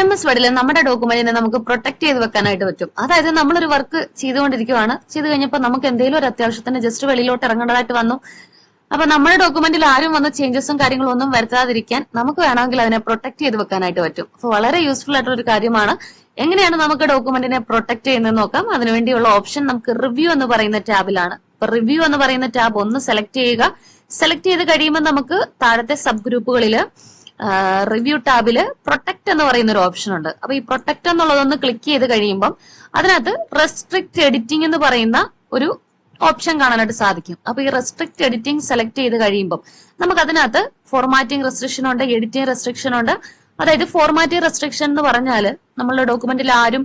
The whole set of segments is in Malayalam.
എം എസ് വേർഡിൽ നമ്മുടെ ഡോക്യുമെന്റിനെ നമുക്ക് പ്രൊട്ടക്ട് ചെയ്ത് വെക്കാനായിട്ട് പറ്റും. അതായത് നമ്മളൊരു വർക്ക് ചെയ്തുകൊണ്ടിരിക്കുവാണ്. ചെയ്ത് കഴിഞ്ഞപ്പോൾ നമുക്ക് എന്തെങ്കിലും ഒരു അത്യാവശ്യത്തിന് ജസ്റ്റ് വെളിയിലോട്ട് ഇറങ്ങേണ്ടതായിട്ട് വന്നു. അപ്പൊ നമ്മുടെ ഡോക്യുമെന്റിൽ ആരും വന്ന ചേഞ്ചസും കാര്യങ്ങളും ഒന്നും വരുത്താതിരിക്കാൻ നമുക്ക് വേണമെങ്കിൽ അതിനെ പ്രൊട്ടക്ട് ചെയ്ത് വെക്കാനായിട്ട് പറ്റും. അപ്പൊ വളരെ യൂസ്ഫുൾ ആയിട്ടുള്ള ഒരു കാര്യമാണ്. എങ്ങനെയാണ് നമുക്ക് ഡോക്യുമെന്റിനെ പ്രൊട്ടക്ട് ചെയ്യുന്നത് നോക്കാം. അതിനുവേണ്ടിയുള്ള ഓപ്ഷൻ നമുക്ക് റിവ്യൂ എന്ന് പറയുന്ന ടാബിലാണ് അപ്പൊ റിവ്യൂ എന്ന് പറയുന്ന ടാബ് ഒന്ന് സെലക്ട് ചെയ്യുക. സെലക്ട് ചെയ്ത് കഴിയുമ്പോൾ നമുക്ക് താഴത്തെ സബ് ഗ്രൂപ്പുകളിൽ റിവ്യൂ ടാബിൽ പ്രൊട്ടക്ട് എന്ന് പറയുന്ന ഒരു ഓപ്ഷൻ ഉണ്ട്. അപ്പൊ ഈ പ്രൊട്ടക്ട് എന്നുള്ളതൊന്ന് ക്ലിക്ക് ചെയ്ത് കഴിയുമ്പം അതിനകത്ത് റെസ്ട്രിക്ട് എഡിറ്റിംഗ് എന്ന് പറയുന്ന ഒരു ഓപ്ഷൻ കാണാനായിട്ട് സാധിക്കും. അപ്പൊ ഈ റെസ്ട്രിക്ട് എഡിറ്റിംഗ് സെലക്ട് ചെയ്ത് കഴിയുമ്പോൾ നമുക്ക് അതിനകത്ത് ഫോർമാറ്റിംഗ് റെസ്ട്രിക്ഷൻ ഉണ്ട് എഡിറ്റിംഗ് റെസ്ട്രിക്ഷൻ ഉണ്ട്. അതായത് ഫോർമാറ്റിംഗ് റെസ്ട്രിക്ഷൻ എന്ന് പറഞ്ഞാൽ നമ്മളുടെ ഡോക്യുമെന്റിൽ ആരും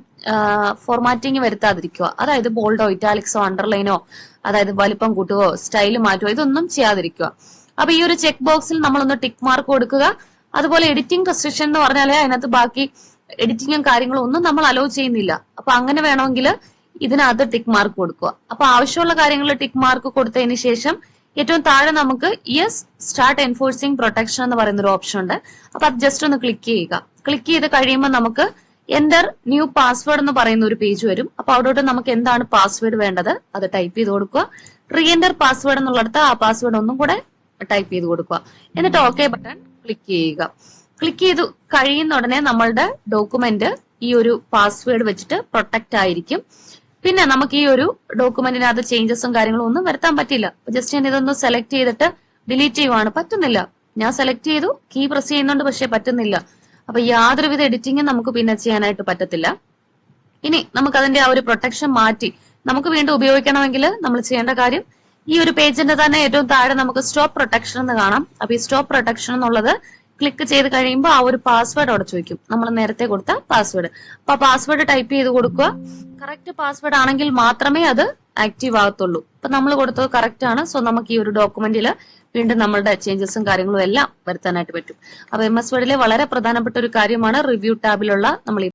ഫോർമാറ്റിംഗ് വരുത്താതിരിക്കുക. അതായത് ബോൾഡോ ഇറ്റാലിക്സോ അണ്ടർലൈനോ അതായത് വലിപ്പം കൂട്ടുകയോ സ്റ്റൈൽ മാറ്റുകയോ ഇതൊന്നും ചെയ്യാതിരിക്കുക. അപ്പൊ ഈ ഒരു ചെക്ക് ബോക്സിൽ നമ്മളൊന്ന് ടിക്ക് മാർക്ക് കൊടുക്കുക. അതുപോലെ എഡിറ്റിംഗ് റെസ്ട്രിക്ഷൻ എന്ന് പറഞ്ഞാൽ അതിനകത്ത് ബാക്കി എഡിറ്റിങ്ങും കാര്യങ്ങളും ഒന്നും നമ്മൾ അലോ ചെയ്യുന്നില്ല. അപ്പൊ അങ്ങനെ വേണമെങ്കിൽ ഇതിനകത്ത് ടിക്ക് മാർക്ക് കൊടുക്കുക. അപ്പൊ ആവശ്യമുള്ള കാര്യങ്ങൾ ടിക്ക് മാർക്ക് കൊടുത്തതിന് ശേഷം ഏറ്റവും താഴെ നമുക്ക് യെസ് സ്റ്റാർട്ട് എൻഫോഴ്സിംഗ് പ്രൊട്ടക്ഷൻ എന്ന് പറയുന്ന ഒരു ഓപ്ഷൻ ഉണ്ട്. അപ്പൊ അത് ജസ്റ്റ് ഒന്ന് ക്ലിക്ക് ചെയ്യുക. ക്ലിക്ക് ചെയ്ത് കഴിയുമ്പോൾ നമുക്ക് എന്റർ ന്യൂ പാസ്വേഡ് എന്ന് പറയുന്ന ഒരു പേജ് വരും. അപ്പൊ അവിടോട്ട് നമുക്ക് എന്താണ് പാസ്വേഡ് വേണ്ടത് അത് ടൈപ്പ് ചെയ്ത് കൊടുക്കുക. റീ എന്റർ പാസ്വേഡ് എന്നുള്ളിടത്ത് ആ പാസ്വേഡ് ഒന്നും കൂടെ ടൈപ്പ് ചെയ്ത് കൊടുക്കുക. എന്നിട്ട് ഓക്കെ ബട്ടൺ ക്ലിക്ക് ചെയ്യുക. ക്ലിക്ക് ചെയ്ത് കഴിയുന്ന ഉടനെ നമ്മളുടെ ഡോക്യുമെന്റ് ഈ ഒരു പാസ്വേഡ് വെച്ചിട്ട് പ്രൊട്ടക്റ്റ് ആയിരിക്കും. പിന്നെ നമുക്ക് ഈ ഒരു ഡോക്യുമെന്റിനകത്ത് ചേഞ്ചസും കാര്യങ്ങളും ഒന്നും വരുത്താൻ പറ്റില്ല. ജസ്റ്റ് ഞാൻ ഇതൊന്ന് സെലക്ട് ചെയ്തിട്ട് ഡിലീറ്റ് ചെയ്യുവാണ്. പറ്റുന്നില്ല. ഞാൻ സെലക്ട് ചെയ്തു കീ പ്രസ് ചെയ്യുന്നുണ്ട് പക്ഷെ പറ്റുന്നില്ല. അപ്പൊ യാതൊരുവിധ എഡിറ്റിങ്ങും നമുക്ക് പിന്നെ ചെയ്യാനായിട്ട് പറ്റത്തില്ല. ഇനി നമുക്ക് അതിന്റെ ആ ഒരു പ്രൊട്ടക്ഷൻ മാറ്റി. നമുക്ക് വീണ്ടും ഉപയോഗിക്കണമെങ്കിൽ നമ്മൾ ചെയ്യേണ്ട കാര്യം ഈ ഒരു പേജിന്റെ തന്നെ ഏറ്റവും താഴെ നമുക്ക് സ്റ്റോപ്പ് പ്രൊട്ടക്ഷൻ എന്ന് കാണാം. അപ്പൊ ഈ സ്റ്റോപ്പ് പ്രൊട്ടക്ഷൻ എന്നുള്ളത് ക്ലിക്ക് ചെയ്ത് കഴിയുമ്പോൾ ആ ഒരു പാസ്വേഡ് അവിടെ ചോദിക്കും. നമ്മൾ നേരത്തെ കൊടുത്ത പാസ്വേഡ് അപ്പൊ പാസ്വേഡ് ടൈപ്പ് ചെയ്ത് കൊടുക്കുക. കറക്റ്റ് പാസ്വേഡ് ആണെങ്കിൽ മാത്രമേ അത് ആക്റ്റീവ് ആകത്തുള്ളൂ. അപ്പൊ നമ്മൾ കൊടുത്തത് കറക്റ്റ് ആണ്. സോ നമുക്ക് ഈ ഒരു ഡോക്യുമെന്റിൽ വീണ്ടും നമ്മളുടെ ചേഞ്ചസും കാര്യങ്ങളും എല്ലാം വരുത്താനായിട്ട് പറ്റും. അപ്പൊ എം എസ് വേർഡിലെ വളരെ പ്രധാനപ്പെട്ട ഒരു കാര്യമാണ് റിവ്യൂ ടാബിലുള്ള നമ്മൾ